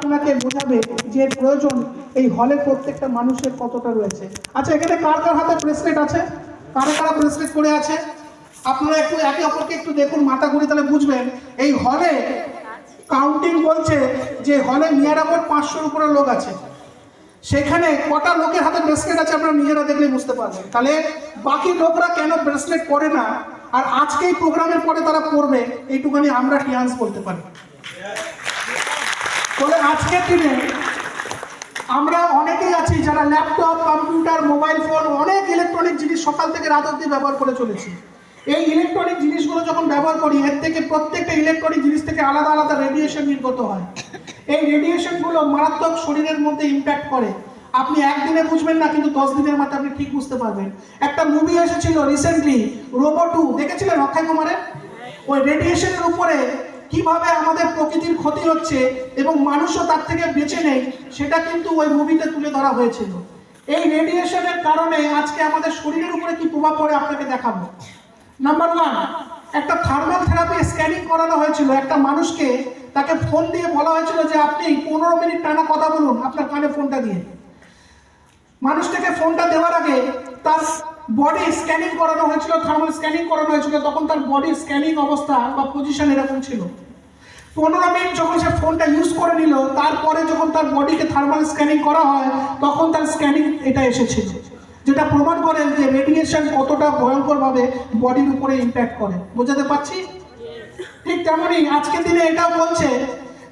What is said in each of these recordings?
আপনাকে বোঝাবে যে প্রয়োজন এই হলে প্রত্যেকটা মানুষের কতটা রয়েছে। আচ্ছা এখানে কার কার হাতে ব্রেসলেট আছে? কারা কারা ব্রেসলেট পরে আছে? আপনারা একটু একে অপরকে একটু দেখুন, মাথা ঘুরে তাহলে বুঝবেন। এই হলে কাউন্টিং বলছে যে হলে নিয়ার অ্যাবাউট পাঁচশোর উপরে লোক আছে। সেখানে কটা লোকের হাতে ব্রেসলেট আছে আপনারা নিজেরা দেখলে বুঝতে পারবেন। তাহলে বাকি লোকরা কেন ব্রেসলেট পরে না? আর আজকে এই প্রোগ্রামের পরে তারা পড়বে, এইটুখানি আমরা টিয়ান্স বলতে পারি। বলে আজকের দিনে আমরা অনেকেই আছি যারা ল্যাপটপ, কম্পিউটার, মোবাইল ফোন, অনেক ইলেকট্রনিক জিনিস সকাল থেকে রাত অব্দি ব্যবহার করে চলেছি। এই ইলেকট্রনিক জিনিসগুলো যখন ব্যবহার করি, এর থেকে প্রত্যেকটা ইলেকট্রনিক জিনিস থেকে আলাদা আলাদা রেডিয়েশন নির্গত হয়। এই রেডিয়েশনগুলো মারাত্মক শরীরের মধ্যে ইম্প্যাক্ট করে। আপনি একদিনে বুঝবেন না, কিন্তু দশ দিনের মাথায় আপনি ঠিক বুঝতে পারবেন। একটা মুভি এসেছিল রিসেন্টলি রোবো টু দেখেছিলেন অক্ষয় কুমারের? ওই রেডিয়েশনের উপরে কীভাবে আমাদের প্রকৃতির ক্ষতি হচ্ছে এবং মানুষও তার থেকে বেঁচে নেই, সেটা কিন্তু ওই মুভিতে তুলে ধরা হয়েছিল। এই রেডিয়েশনের কারণে আজকে আমাদের শরীরের উপরে কি প্রভাব পড়ে আপনাকে দেখাবো। নাম্বার ওয়ান একটা থার্মাল থেরাপি স্ক্যানিং করানো হয়েছিল। একটা মানুষকে তাকে ফোন দিয়ে বলা হয়েছিল যে, আপনি পনেরো মিনিট টানা কথা বলুন আপনার কানে ফোনটা দিয়ে। মানুষটাকে ফোনটা দেওয়ার আগে তার বডি স্ক্যানিং করানো হয়েছিল থার্মাল স্ক্যানিং করানো হয়েছিল, তখন তার বডি স্ক্যানিং অবস্থা বা পজিশন এরকম ছিল। পনেরো মিনিট যখন সে ফোনটা ইউজ করে নিল, তারপরে যখন তার বডিকে থার্মাল স্ক্যানিং করা হয়, তখন তার স্ক্যানিং এটা এসেছিল, যেটা প্রমাণ করে যে রেডিয়েশন কতটা ভয়ঙ্করভাবে বডির উপরে ইম্প্যাক্ট করে। বোঝাতে পারছি? ঠিক তেমনই আজকের দিনে এটাও বলছে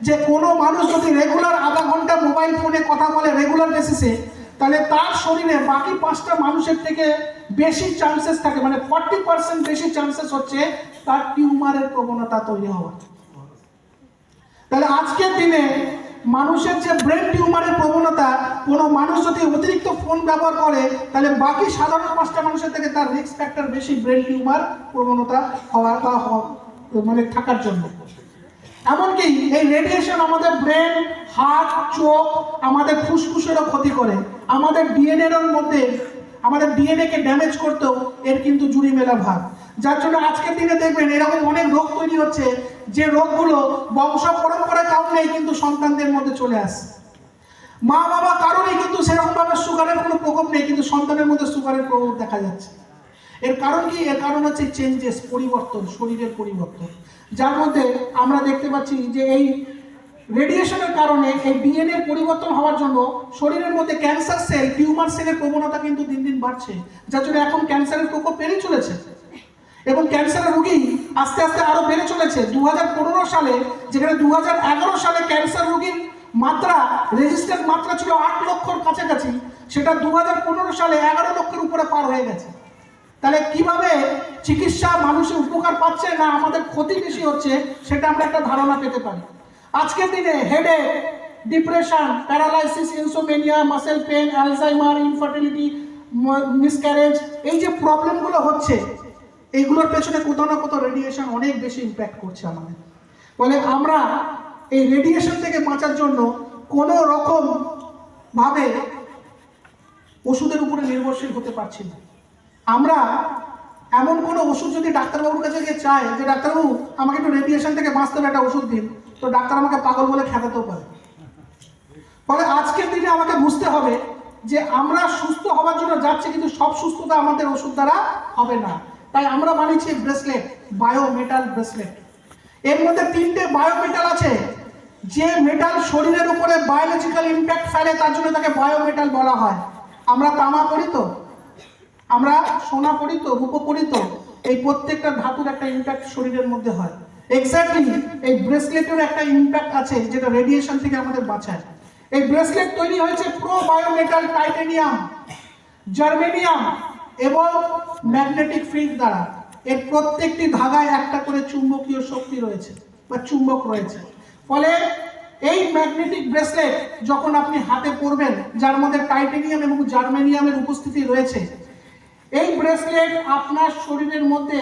যে কোনো মানুষ যদি রেগুলার আধা ঘণ্টা মোবাইল ফোনে কথা বলে রেগুলার বেসিসে তাহলে তার শরীরে বাকি পাঁচটা মানুষের থেকে বেশি চান্সেস থাকে। মানে ফর্টি পার্সেন্ট বেশি চান্সেস হচ্ছে তার টিউমারের প্রবণতা তৈরি হওয়ার। তাহলে আজকের দিনে মানুষের যে ব্রেন টিউমারের প্রবণতা, কোনো মানুষ যদি অতিরিক্ত ফোন ব্যবহার করে, তাহলে বাকি সাধারণ পাঁচটা মানুষের থেকে তার রিস্ক ফ্যাক্টর বেশি ব্রেন টিউমার প্রবণতা হওয়ার বা হওয়া- মানে থাকার জন্য। এমনকি এই রেডিয়েশন আমাদের ব্রেন হার্ট চোখ, আমাদের ফুসফুসেরও ক্ষতি করে। আমাদের ডিএনএর মধ্যে, আমাদের ডিএনএ কে ড্যামেজ করতেও এর কিন্তু জুড়ি মেলা ভাগ। যার জন্য আজকের দিনে দেখবেন এরকম অনেক রোগ তৈরি হচ্ছে, যে রোগগুলো বংশ পরম্পরায় কারণ নেই, কিন্তু সন্তানদের মধ্যে চলে আসে মা বাবা কারণেই কিন্তু সেরকমভাবে সুগারের কোনো প্রকোপ নেই, কিন্তু সন্তানের মধ্যে সুগারের প্রকোপ দেখা যাচ্ছে। এর কারণ কি? এর কারণ হচ্ছে চেঞ্জেস পরিবর্তন, শরীরের পরিবর্তন। যার মধ্যে আমরা দেখতে পাচ্ছি যে এই রেডিয়েশনের কারণে এই ডিএনএ পরিবর্তন হওয়ার জন্য শরীরের মধ্যে ক্যান্সার সেল টিউমার সেলের প্রবণতা কিন্তু দিন দিন বাড়ছে, যার জন্য এখন ক্যান্সারের প্রকোপ বেড়ে চলেছে। এবং ক্যান্সারের রোগী আস্তে আস্তে আরও বেড়ে চলেছে। দু হাজার পনেরো সালে, যেখানে দু হাজার এগারো সালে ক্যান্সার রোগীর মাত্রা রেজিস্টার্ড মাত্রা ছিল আট লক্ষর কাছাকাছি, সেটা দু হাজার পনেরো সালে এগারো লক্ষের উপরে পার হয়ে গেছে। তাহলে কীভাবে চিকিৎসা মানুষের উপকার পাচ্ছে না আমাদের ক্ষতি বেশি হচ্ছে, সেটা আমরা একটা ধারণা পেতে পারি। আজকের দিনে হেডে depression paralysis insomnia muscle pain Alzheimer infertility miscarriage এই যে প্রবলেমগুলো হচ্ছে, এইগুলোর পেছনে কোথাও না কোথাও রেডিয়েশন অনেক বেশি ইম্প্যাক্ট করছে আমাদের। বলে আমরা এই রেডিয়েশন থেকে বাঁচার জন্য কোনো রকম ভাবে ওষুধের উপরে নির্ভরশীল হতে পারছি না। আমরা এমন কোনো ওষুধ যদি ডাক্তারবাবুর কাছে গিয়ে চাই যে, ডাক্তারবাবু, আমাকে একটু রেডিয়েশন থেকে বাঁচতে হবে একটা ওষুধ দিন। তো ডাক্তার আমাকে পাগল বলে খেতাতেও পারে। ফলে আজকের দিনে আমাকে বুঝতে হবে যে, আমরা সুস্থ হওয়ার জন্য যাচ্ছি, কিন্তু সব সুস্থতা আমাদের ওষুধ দ্বারা হবে না। তাই আমরা বানিয়েছি ব্রেসলেট বায়োমেটাল ব্রেসলেট এর মধ্যে তিনটে বায়োমেটাল আছে। যে মেটাল শরীরের উপরে বায়োলজিক্যাল ইম্প্যাক্ট ফেলে, তার জন্য তাকে বায়োমেটাল বলা হয়। আমরা তামা করি তো? আমরা সোনা পড়ি তো, রূপো তো, এই প্রত্যেকটা ধাতুর একটা ইম্প্যাক্ট শরীরের মধ্যে হয়। এক্স্যাক্টলি এই ব্রেসলেটের একটা ইম্প্যাক্ট আছে যেটা রেডিয়েশন থেকে আমাদের বাঁচায়। এই ব্রেসলেট তৈরি হয়েছে প্রো বায়োমেটাল টাইটেনিয়াম জার্মেনিয়াম এবং ম্যাগনেটিক ফিল্ড দ্বারা। এর প্রত্যেকটি ধাগায় একটা করে চুম্বকীয় শক্তি রয়েছে, বা চুম্বক রয়েছে। ফলে এই ম্যাগনেটিক ব্রেসলেট যখন আপনি হাতে পরবেন, যার মধ্যে টাইটেনিয়াম এবং জার্মেনিয়ামের উপস্থিতি রয়েছে এই ব্রেসলেট আপনার শরীরের মধ্যে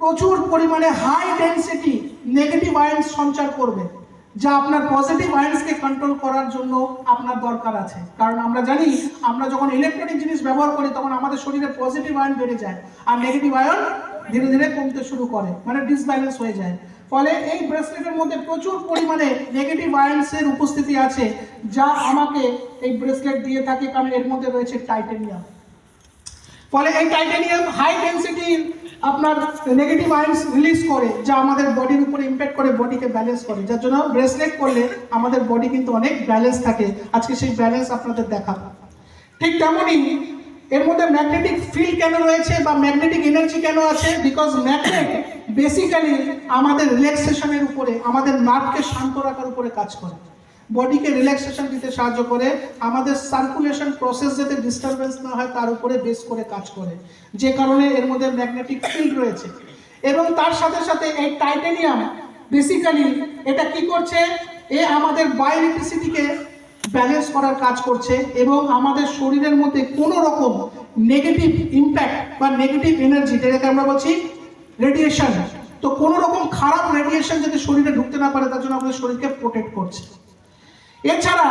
প্রচুর পরিমাণে হাই ডেন্সিটি নেগেটিভ আয়ন্স সঞ্চার করবে, যা আপনার পজিটিভ আয়ন্সকে কন্ট্রোল করার জন্য আপনার দরকার আছে। কারণ আমরা জানি, আমরা যখন ইলেকট্রনিক জিনিস ব্যবহার করি, তখন আমাদের শরীরে পজিটিভ আয়ন বেড়ে যায়, আর নেগেটিভ আয়ন ধীরে ধীরে কমতে শুরু করে মানে ডিসব্যালেন্স হয়ে যায়। ফলে এই ব্রেসলেটের মধ্যে প্রচুর পরিমাণে নেগেটিভ আয়ন্সের উপস্থিতি আছে, যা আমাকে এই ব্রেসলেট দিয়ে থাকে, কারণ এর মধ্যে রয়েছে টাইটেনিয়াম ফলে এই টাইটেনিয়াম হাই ডেন্সিটি আপনার নেগেটিভ আয়ন্স রিলিজ করে, যা আমাদের বডির উপরে ইম্প্যাক্ট করে বডিকে ব্যালেন্স করে। যার জন্য ব্রেসলেট করলে আমাদের বডি কিন্তু অনেক ব্যালেন্স থাকে। আজকে সেই ব্যালেন্স আপনাদের দেখাবো। ঠিক তেমনই এর মধ্যে ম্যাগনেটিক ফিল্ড কেন রয়েছে বা ম্যাগনেটিক এনার্জি কেন আছে? বিকজ ম্যাগনেট বেসিক্যালি আমাদের রিল্যাক্সেশনের উপরে, আমাদের নার্ভকে শান্ত রাখার উপরে কাজ করে। বডিকে রিল্যাক্সেশন দিতে সাহায্য করে, আমাদের সার্কুলেশন প্রসেস যাতে ডিস্টারবেন্স না হয়, তার উপরে বেস করে কাজ করে। যে কারণে এর মধ্যে ম্যাগনেটিক ফিল্ড রয়েছে। এবং তার সাথে সাথে এই টাইটেনিয়াম বেসিক্যালি এটা কি করছে? এ আমাদের বায়োইলেকট্রিসিটিকে ব্যালেন্স করার কাজ করছে এবং আমাদের শরীরের মধ্যে কোনো রকম নেগেটিভ ইম্প্যাক্ট বা নেগেটিভ এনার্জি যেটাকে আমরা বলছি রেডিয়েশন তো কোনো রকম খারাপ রেডিয়েশন যাতে শরীরে ঢুকতে না পারে, তার জন্য আমাদের শরীরকে প্রোটেক্ট করছে। এছাড়া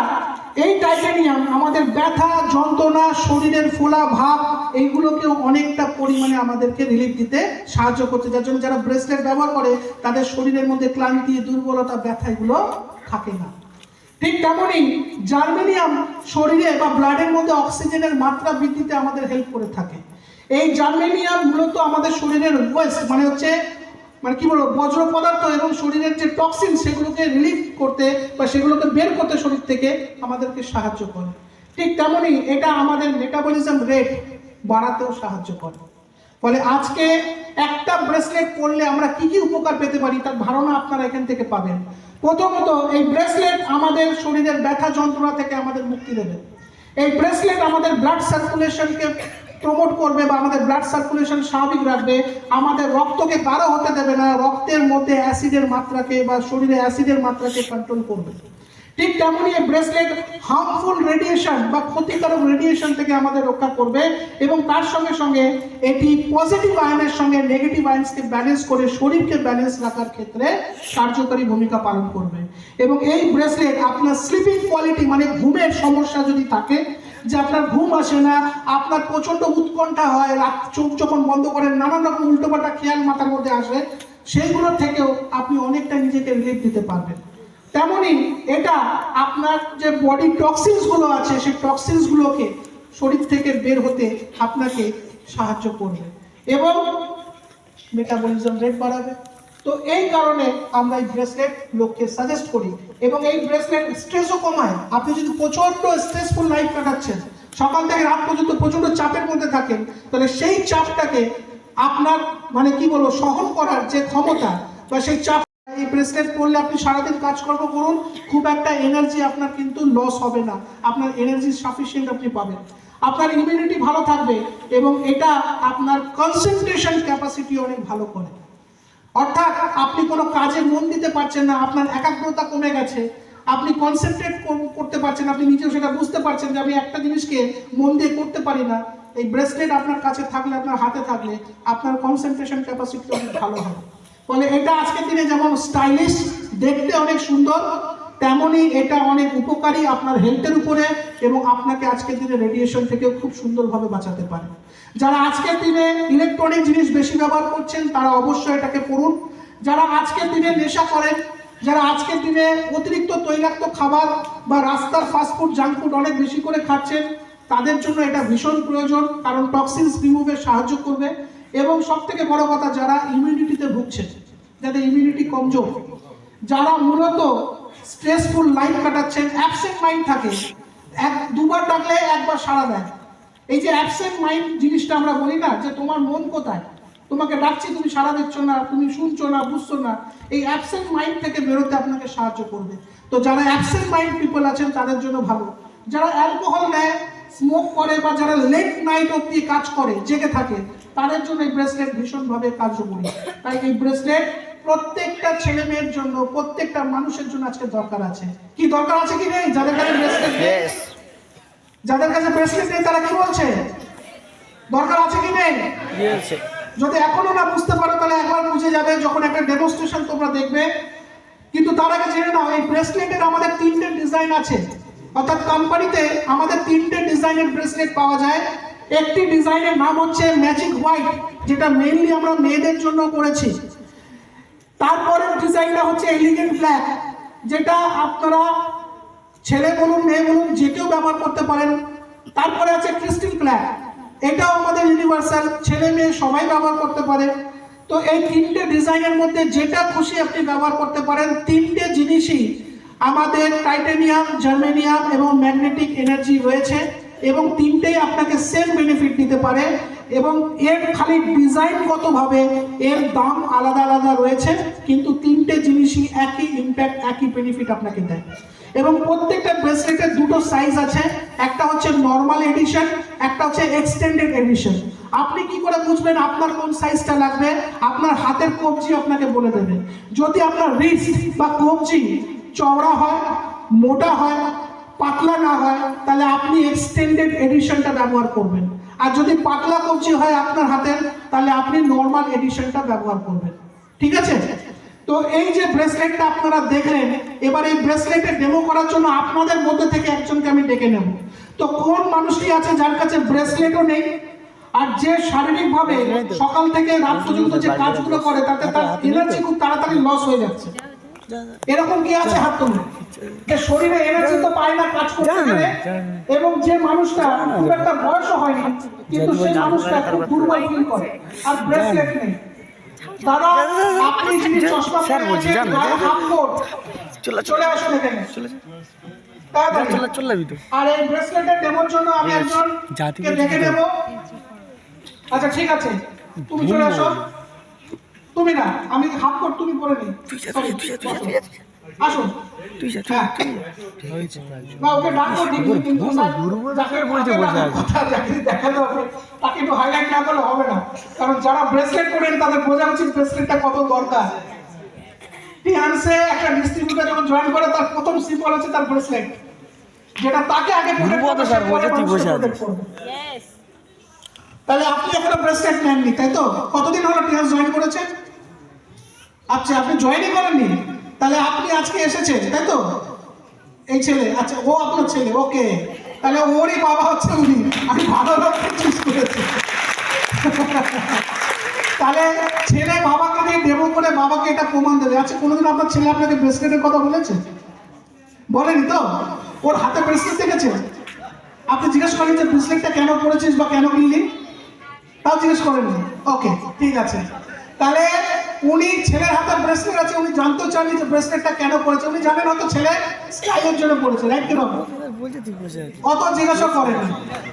এই টাইটানিয়াম আমাদের ব্যথা, যন্ত্রণা, শরীরের ফোলা ভাব, এইগুলোকেও অনেকটা পরিমাণে আমাদেরকে রিলিফ দিতে সাহায্য করছে। যার জন্য যারা ব্রেসলেট ব্যবহার করে, তাদের শরীরের মধ্যে ক্লান্তি, দুর্বলতা ব্যথা এগুলো থাকে না। ঠিক তেমনই জার্মেনিয়াম শরীরে বা ব্লাডের মধ্যে অক্সিজেনের মাত্রা বৃদ্ধিতে আমাদের হেল্প করে থাকে। এই জার্মেনিয়াম মূলত আমাদের শরীরের ওয়েস্ট মানে হচ্ছে মানে কি বলব, বজ্র পদার্থ এবং শরীরের যে টক্সিন সেগুলোকে রিলিফ করতে বা সেগুলোকে বের করতে শরীর থেকে আমাদেরকে সাহায্য করে। ঠিক তেমনই এটা আমাদের মেটাবলিজম রেট বাড়াতেও সাহায্য করে। ফলে আজকে একটা ব্রেসলেট পরলে আমরা কি কি উপকার পেতে পারি তার ধারণা আপনারা এখান থেকে পাবেন। প্রথমত, এই ব্রেসলেট আমাদের শরীরের ব্যথা যন্ত্রণা থেকে আমাদের মুক্তি দেবে। এই ব্রেসলেট আমাদের ব্লাড সার্কুলেশনকে প্রমোট করবে বা আমাদের ব্লাড সার্কুলেশন স্বাভাবিক রাখবে, আমাদের রক্তকে গাঢ় হতে দেবে না, রক্তের মধ্যে অ্যাসিডের মাত্রাকে বা শরীরে অ্যাসিডের মাত্রাকে কন্ট্রোল করবে। ঠিক তেমনই এই ব্রেসলেট হার্মফুল রেডিয়েশন বা ক্ষতিকারক রেডিয়েশন থেকে আমাদের রক্ষা করবে এবং তার সঙ্গে সঙ্গে এটি পজিটিভ আয়নের সঙ্গে নেগেটিভ আয়ন্সকে ব্যালেন্স করে শরীরকে ব্যালেন্স রাখার ক্ষেত্রে কার্যকরী ভূমিকা পালন করবে। এবং এই ব্রেসলেট আপনার স্লিপিং কোয়ালিটি মানে ঘুমের সমস্যা যদি থাকে যে আপনার ঘুম আসে না, আপনার প্রচণ্ড উৎকণ্ঠা হয়, রাত চোখ যখন বন্ধ করেন, নানান রকম উল্টোপাল্টা খেয়াল মাথার মধ্যে আসে, সেইগুলোর থেকেও আপনি অনেকটা নিজেকে রিলিফ দিতে পারবেন। তেমনই এটা আপনার যে বডি টক্সিনসগুলো আছে সেই টক্সিনসগুলোকে শরীর থেকে বের হতে আপনাকে সাহায্য করবে। এবং মেটাবলিজম রেট বাড়াবে। তো এই কারণে আমরা এই ব্রেসলেট লোককে সাজেস্ট করি এবং এই ব্রেসলেট স্ট্রেসও কমায়। আপনি যদি প্রচণ্ড স্ট্রেসফুল লাইফ কাটাচ্ছেন, সকাল থেকে রাত পর্যন্ত প্রচণ্ড চাপের মধ্যে থাকেন, তাহলে সেই চাপটাকে আপনার মানে কি বলব, সহন করার যে ক্ষমতা বা সেই চাপ এই ব্রেসলেট পরলে আপনি সারাদিন কাজকর্ম করুন, খুব একটা এনার্জি আপনার কিন্তু লস হবে না। আপনার এনার্জি সাফিসিয়েন্ট আপনি পাবেন। আপনার ইমিউনিটি ভালো থাকবে এবং এটা আপনার কনসেন্ট্রেশন ক্যাপাসিটি অনেক ভালো করে। অর্থাৎ আপনি কোনো কাজে মন দিতে পারছেন না, আপনার একাগ্রতা কমে গেছে, আপনি কনসেন্ট্রেট করতে পারছেন, আপনি নিজেও সেটা বুঝতে পারছেন যে আমি একটা জিনিসকে মন দিয়ে করতে পারি না। এই ব্রেসলেট আপনার কাছে থাকলে, আপনার হাতে থাকলে, আপনার কনসেন্ট্রেশন ক্যাপাসিটি অনেক ভালো হয় ফলে এটা আজকের দিনে যেমন স্টাইলিশ দেখতে অনেক সুন্দর তেমনই এটা অনেক উপকারী আপনার হেলথের উপরে এবং আপনাকে আজকের দিনে রেডিয়েশন থেকেও খুব সুন্দরভাবে বাঁচাতে পারে। যারা আজকের দিনে ইলেকট্রনিক জিনিস বেশি ব্যবহার করছেন, তারা অবশ্যই এটাকে পড়ুন। যারা আজকের দিনে নেশা করেন, যারা আজকের দিনে অতিরিক্ত তৈলাক্ত খাবার বা রাস্তার ফাস্টফুড জাঙ্ক ফুড অনেক বেশি করে খাচ্ছেন, তাদের জন্য এটা ভীষণ প্রয়োজন, কারণ টক্সিনস রিমুভে সাহায্য করবে। এবং সব থেকে বড় কথা, যারা ইমিউনিটিতে ভুগছেন, যাদের ইমিউনিটি কমজোর, যারা মূলত স্ট্রেসফুল লাইফ কাটাচ্ছেন অ্যাবসেন্ট মাইন্ড থাকে। এক, দুবার ডাকলে একবার সাড়া দেয়। এই যে অ্যাবসেন্ট মাইন্ড জিনিসটা আমরা বলি না, যে তোমার মন কোথায়? তোমাকে ডাকছি, তুমি সাড়া দিচ্ছ না, তুমি শুনছো না, বুঝছ না, এই অ্যাবসেন্ট মাইন্ড থেকে বেরোতে আপনাকে সাহায্য করবে। তো যারা অ্যাবসেন্ট মাইন্ড পিপল আছেন, তাদের জন্য ভালো। যারা অ্যালকোহল নেয় স্মোক করে বা যারা লেট নাইট অব্দি কাজ করে, জেগে থাকে, তাদের জন্য এই ব্রেসলেট ভীষণভাবে কার্যকরী। তাই এই ব্রেসলেট প্রত্যেকটা ছেলে মেয়ের জন্য প্রত্যেকটা মানুষের জন্য আজকে দরকার আছে। কি দরকার আছে কি নেই? যাদের কাছে ব্রেসলেট নেই? যাদের কাছে ব্রেসলেট নেই তারা কি বলছে? দরকার আছে কি নেই. যদি এখনও না বুঝতে পারো তাহলে একবার বুঝে যাবে যখন একটা ডেমনস্ট্রেশন তোমরা দেখবে। কিন্তু তার আগে জেনে নাও এই ব্রেসলেটের আমাদের তিনটে ডিজাইন আছে। অর্থাৎ কোম্পানিতে আমাদের তিনটে ডিজাইনের ব্রেসলেট পাওয়া যায়। একটি ডিজাইনের নাম হচ্ছে ম্যাজিক হোয়াইট যেটা মেইনলি আমরা মেয়েদের জন্য করেছি। তারপরের ডিজাইনটা হচ্ছে এলিগেন্ট ফ্ল্যাগ যেটা আপনারা ছেলে বলুন, মেয়ে বলুন, যে কেউ ব্যবহার করতে পারেন। তারপরে আছে ক্রিস্টাল ব্ল্যাক এটাও আমাদের ইউনিভার্সাল ছেলে মেয়ে সবাই ব্যবহার করতে পারে। তো এই তিনটে ডিজাইনের মধ্যে যেটা খুশি আপনি ব্যবহার করতে পারেন, তিনটে জিনিসই আমাদের টাইটানিয়াম জার্মেনিয়াম এবং ম্যাগনেটিক এনার্জি রয়েছে। এবং তিনটেই আপনাকে সেম বেনিফিট দিতে পারে এবং এর খালি ডিজাইনগতভাবে এর দাম আলাদা আলাদা রয়েছে, কিন্তু তিনটে জিনিসই একই ইম্প্যাক্ট একই বেনিফিট আপনাকে দেয়। এবং প্রত্যেকটা ব্রেসলেটের দুটো সাইজ আছে, একটা হচ্ছে নর্মাল এডিশন একটা হচ্ছে এক্সটেন্ডেড এডিশন আপনি কি করে বুঝবেন আপনার কোন সাইজটা লাগবে? আপনার হাতের কবজি আপনাকে বলে দেবে। যদি আপনার রিস্ট বা কবজি চওড়া হয়, মোটা হয় পাতলা না হয় তাহলে আপনি এক্সটেন্ডেড এডিশনটা ব্যবহার করবেন। আর যদি পাতলা কবজি হয় আপনার হাতের তাহলে আপনি নর্মাল এডিশনটা ব্যবহার করবেন। ঠিক আছে? তো এই যে ব্রেসলেটটা আপনারা দেখলেন এবার এই ব্রেসলেটের ডেমো করার জন্য আপনাদের মধ্যে থেকে একজনকে আমি ডেকে নেব। তো কোন মানুষটি আছে যার কাছে ব্রেসলেটও নেই? আর যে শারীরিকভাবে সকাল থেকে রাত পর্যন্ত যে কাজগুলো করে তাতে তার এনার্জি খুব তাড়াতাড়ি লস হয়ে যাচ্ছে। এরকম কি আছে হাত তুলে যে শরীরে এনার্জি তো পায় না কাজ করতে গেলে। এবং যে মানুষটা খুব একটা বয়সও হয়নি কিন্তু সেই মানুষটা খুব দুর্বল ফিল করে আর ব্রেসলেট নেই। দাদা আপনি যিনি চশমা পরে আছেন গায়ে জান। কোট চলে আসুন এখানে। আর এই ব্রেসলেটের ডেমোর জন্য আমি একজন দেখে নেব। আচ্ছা ঠিক আছে। তুমি চলে আসো। তুমি না আমি হাফ কোট তুমি পরে নি। আসুন। হ্যাঁ। না ওকে ডাকো দেখাতে হবে, তাকে একটু হাইলাইট না করলে হবে না। কারণ যারা ব্রেসলেট করেন তাদের বোঝা উচিত ব্রেসলেটটা কত দরকার। ফিয়ান্সে একটা ডিস্ট্রিবিউটার যখন জয়েন করে তার প্রথম সিম্বল হচ্ছে তার ব্রেসলেট যেটা তাকে আগে। তাহলে আপনি এখনও ব্রেসলেট নেননি তাই তো? কতদিন হলো ফিয়ান্স জয়েন করেছেন আচ্ছা আপনি জয়েনই করেননি? তাহলে আপনি আজকে এসেছেন, তাই তো? এই ছেলে আচ্ছা ও আপনার ছেলে, ওকে। তাহলে ওরই বাবা হচ্ছে উনি। আমি ভালো লোককে চুজ করেছি। তাহলে ছেলে বাবাকে দিয়ে ডেমো করে বাবাকে এটা প্রমাণ দেবে। আচ্ছা কোনোদিন আপনার ছেলে আপনাকে ব্রেসলেটের কথা বলেছে? বলেনি তো? ওর হাতে ব্রেসলেট দেখেছে? আপনি জিজ্ঞেস করেন যে ব্রেসলেটটা কেন পড়েছিস বা কেন কিনলি? তাও জিজ্ঞেস করেননি। ওকে, ঠিক আছে। তাহলে উনি ছেলের হাতে ব্রেসলেট আছে, উনি জানতেও চাননি যে ব্রেসলেটটা কেন পড়েছে উনি জানেন হয়তো ছেলে স্টাইলের জন্য পড়েছে রাইট কীরকম অত জিজ্ঞাসা করেন।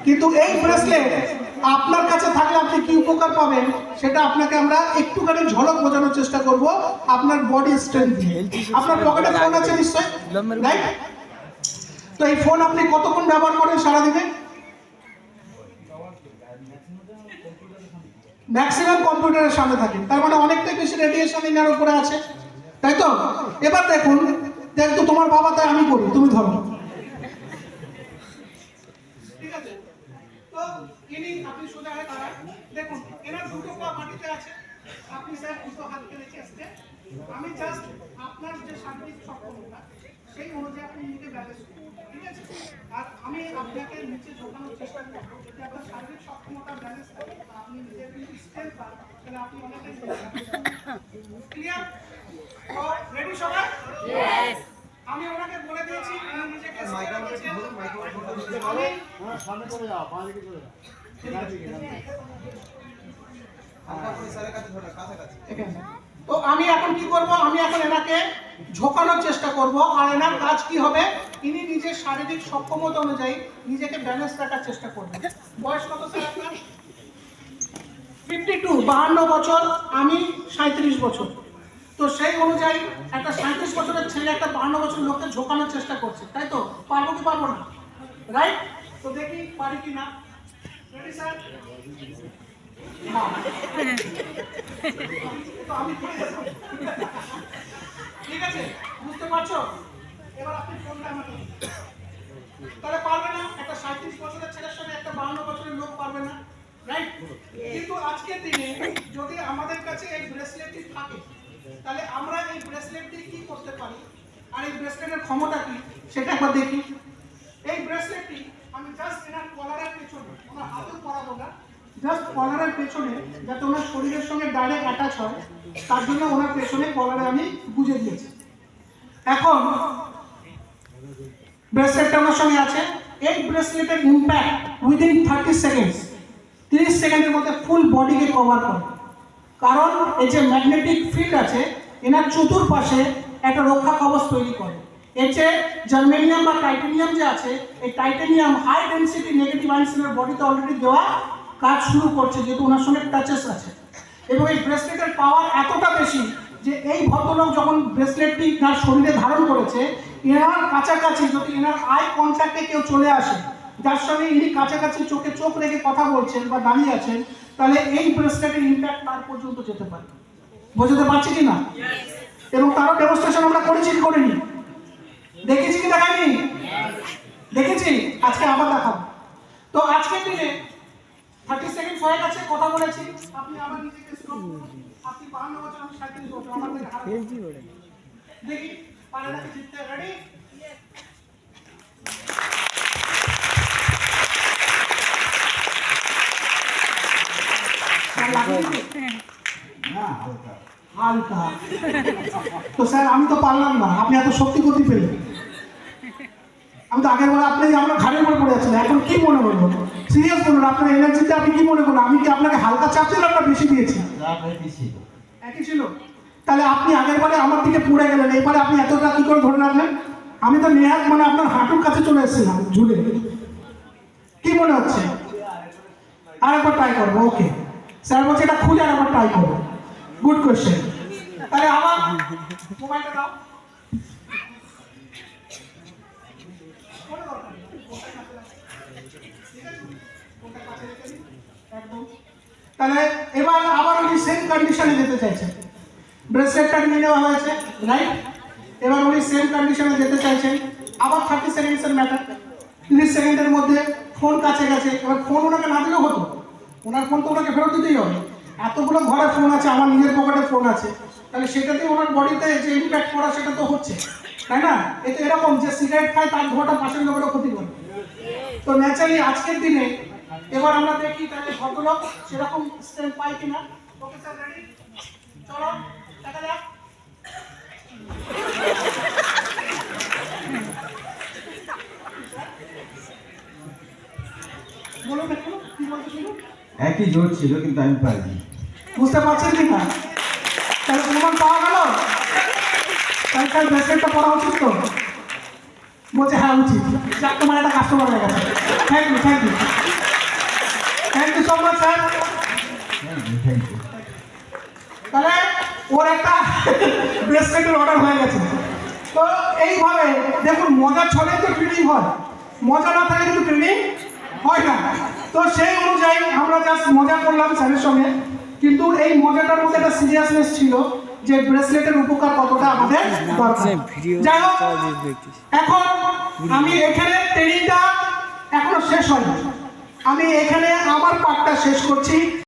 কিন্তু এই ব্রেসলেট আপনার কাছে থাকলে আপনি কি উপকার পাবেন, সেটা আপনাকে আমরা একটুখানি ঝলক বোঝানোর চেষ্টা করব, আপনার বডি স্ট্রেংথ আপনার পকেটে ফোন আছে নিশ্চয়ই? তো এই ফোন আপনি কতক্ষণ ব্যবহার করেন সারাদিনে? ম্যাক্সিমাম কম্পিউটারের সামনে থাকেন তার মানে অনেকটাই বেশি রেডিয়েশন ইনার উপরে আছে। তাই তো? এবার দেখুন দেখ তো তোমার বাবা, তাই আমি করি, তুমি ধরো। আমি জাস্ট আপনার যে শারীরিক সক্ষমতা, সেই অনুযায়ী আপনি নিজে ব্যালেন্স করুন। ঠিক আছে? আর আমি আপনাকে নিচে ঝোঁকানোর চেষ্টা করব যদি আপনার শারীরিক সক্ষমতা ব্যালেন্স থাকে আর আপনি নিজের যদি পান তাহলে আপনি অনেকটাই ক্লিয়ার রেডি সবাই? আমি ওনাকে বলে দিয়েছি নিজেকে। তো আমি এখন কি করব? আমি এখন এনাকে ঝোকানোর চেষ্টা করব আর এনার কাজ কি হবে? ইনি নিজের শারীরিক সক্ষমতা অনুযায়ী নিজেকে ব্যালেন্স রাখার চেষ্টা করবেন। বয়স কত স্যার আপনার? ফিফটি টু বাহান্ন বছর আমি সাঁত্রিশ বছর। তো সেই অনুযায়ী একটা সাঁত্রিশ বছরের ছেলে একটা বাহান্ন বছর লোককে ঝোকানোর চেষ্টা করছে তাই তো? পারব কি পারব না? রাইট তো দেখি পারি কি না। রেডি স্যার হ্যাঁ তো আমি করে দেবো। ঠিক আছে বুঝতে পারছ এবার আপনি ফোনটা আমাকে দিন। তাহলে পারবে না একটা সাঁত্রিশ বছরের ছেলের সঙ্গে একটা বাহান্ন বছরের লোক পারবে না রাইট কিন্তু আজকের দিনে যদি আমাদের কাছে এই ব্রেসলেটটি থাকে তাহলে আমরা এই ব্রেসলেটটি কি করতে পারি আর এই ব্রেসলেটের ক্ষমতা কি? সেটা একবার দেখি। এই ব্রেসলেটটি আমি জাস্ট এনার কলারের পেছনে ওনার হাতেও পরাবো না। জাস্ট কলারের পেছনে, যাতে ওনার শরীরের সঙ্গে ডাইরেক্ট অ্যাটাচ হয়, তার জন্য ওনার পেছনে কলারে আমি গুজে দিয়েছি। এখন ব্রেসলেটটা আমার সঙ্গে আছে। এই ব্রেসলেটের ইম্প্যাক্ট উইদিন থার্টি সেকেন্ডস তিরিশ সেকেন্ডের মধ্যে ফুল বডিকে কভার করে। কারণ, এই যে ম্যাগনেটিক ফিল্ড আছে, এনার চতুর্পাশে একটা রক্ষা কবচ তৈরি করে। যে জার্মেনিয়াম বা টাইটেনিয়াম যে আছে, এই টাইটেনিয়াম হাই ডেন্সিটি নেগেটিভ আইনসিনের বডিতে অলরেডি দেওয়া কাজ শুরু করছে, যেহেতু ওনার সঙ্গে টাচেস আছে। এবং এই ব্রেসলেটের পাওয়ার এতটা বেশি যে এই ভদ্রলোক যখন ব্রেসলেটটি তার শরীরে ধারণ করেছে, এনার কাছাকাছি যদি এনার আই কন্ট্যাক্টে কেউ চলে আসে, যার সঙ্গে ইনি কাছাকাছি চোখে চোখ রেখে কথা বলছেন বা দাঁড়িয়ে আছেন, তাহলে এই ব্রেসলেটের ইম্প্যাক্ট তার পর্যন্ত যেতে পারে। বোঝাতে পারছি কি না? এবং তারও ডেমনস্ট্রেশন আমরা করেছি কি করিনি। দেখেছি কি দেখাইনি দেখেছি? আজকে আবার দেখাবো। তো আজকের দিনে থার্টি সেকেন্ড হয়ে গেছে কথা বলেছি। আপনি আবার নিজেকে স্টপ আপনি বাহান্ন বছর আমি সাঁত্রিশ বছর আমার ওটা দেখি পারে নাকি জিততে রেডি হালকা। তো স্যার আমি তো পারলাম না। আপনি এত শক্তি করতে পেলেন? আমি তো আগের বার আপনি আমরা ঘাড়ের উপর পড়ে আছেন এখন কি মনে হলো? সিরিয়াস বলুন আপনার এনার্জিতে আপনি কি মনে করলেন? আমি কি আপনাকে হালকা চাপ দিলাম না বেশি দিয়েছি? একই ছিল। তাহলে আপনি আগের বারে আমার দিকে পড়ে গেলেন। এবারে আপনি এতটা কি করে ধরে রাখলেন? আমি তো নেহাত মানে আপনার হাঁটুর কাছে চলে এসেছিলাম ঝুলে। কি মনে হচ্ছে? আরেকবার ট্রাই করব ওকে স্যার বলছে এটা খুলে আরেকবার ট্রাই করব গুড কোয়েশ্চেন তাহলে আমার মোবাইলটা দাও। তাহলে এবার আবার সেম যেতে নিয়ে হয়েছে এবার উনি সেম যেতে আবার থার্টি সেকেন্ডসের ম্যাটার সেকেন্ডের মধ্যে ফোন কাছে গেছে। এবার ফোন ওনাকে না দিলেও হতো। ওনার ফোন তো ওনাকে ফেরত দিতেই হবে। এতগুলো ঘরে ফোন আছে, আমার নিজের পকেটে ফোন আছে। তাহলে সেটাতে ওনার বডিতে যে ইম্প্যাক্ট করা সেটা তো হচ্ছে। তাই না? এতে এরকম যে সিগারেট খায়, তার ঘরটা পাশের লোকেরও ক্ষতি করে। তো ন্যাচারালি আজকের দিনে, এবার আমরা দেখি তাহলে ভদ্রলোক সেরকম স্ট্রেন্থ পাই কিনা। ওকে একই জোর ছিল, কিন্তু আমি পারিনি। বুঝতে পারছেন কি না তাহলে প্রমাণ পাওয়া গেল? তাহলে তার ব্রেসলেটটা পড়া উচিত তো? বলছে হ্যাঁ উচিত। যাক, তোমার একটা কাস্টমার হয়ে গেছে। Thank you thank you thank you so much sir তাহলে ওর একটা ব্রেসলেটের অর্ডার হয়ে গেছে। তো এইভাবে, দেখুন মজার ছলে তো ট্রেনিং হয়। মজা না থাকলে কিন্তু ট্রেনিং হয় না। তো সেই অনুযায়ী আমরা জাস্ট মজা করলাম স্যারের সঙ্গে। কিন্তু এই মজাটার মধ্যে একটা সিরিয়াসনেস ছিল যে ব্রেসলেটের উপকার কতটা আমাদের দরকার। যাই হোক এখন আমি এখানে ট্রেনিংটা এখনও শেষ হয়নি। আমি এখানে আমার পার্টটা শেষ করছি।